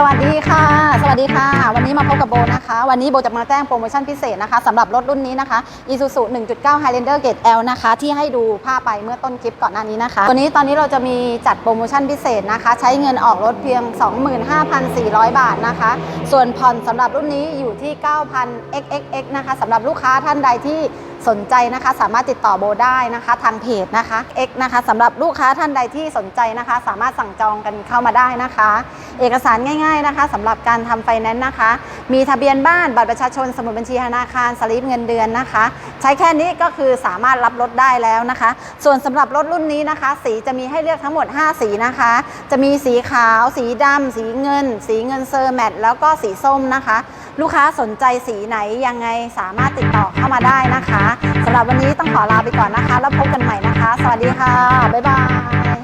สวัสดีค่ะ สวัสดีค่ะ วันนี้มาพบกับโบนะคะ วันนี้โบจะมาแจ้งโปรโมชั่นพิเศษนะคะสำหรับรถรุ่นนี้นะคะ Isuzu 1.9 Highlander Grade L นะคะ ที่ให้ดูภาพไปเมื่อต้นคลิปก่อนหน้านี้นะคะ ตัวนี้ตอนนี้เราจะมีจัดโปรโมชั่นพิเศษนะคะ ใช้เงินออกรถเพียง 25,400 บาทนะคะ ส่วนผ่อนสำหรับรุ่นนี้อยู่ที่ 9,000 xxx นะคะสำหรับลูกค้าท่านใดที่ สนใจนะคะสามารถติดต่อโบได้นะคะทางเพจนะคะ X นะคะสำหรับลูกค้าท่านใดที่สนใจนะคะ สามารถสั่งจองกันเข้ามาได้นะคะ เอกสารง่ายๆนะคะสำหรับการทำไฟแนนซ์นะคะ มีทะเบียนบ้านบัตรประชาชนสมุดบัญชีธนาคารสลิปเงินเดือนนะคะ ใช้แค่นี้ก็คือสามารถรับรถได้แล้วนะคะ ส่วนสำหรับรถรุ่นนี้นะคะ สีจะมีให้เลือกทั้งหมด 5 สีนะคะ จะมีสีขาว สีดำสีเงิน สีเงินเซอร์แมตแล้วก็สีส้มนะคะ ลูกค้าสนใจสีไหนยังไงสามารถติดต่อเข้ามาได้นะคะสำหรับวันนี้ต้องขอลาไปก่อนนะคะ แล้วพบกันใหม่นะคะ สวัสดีค่ะ บ๊ายบาย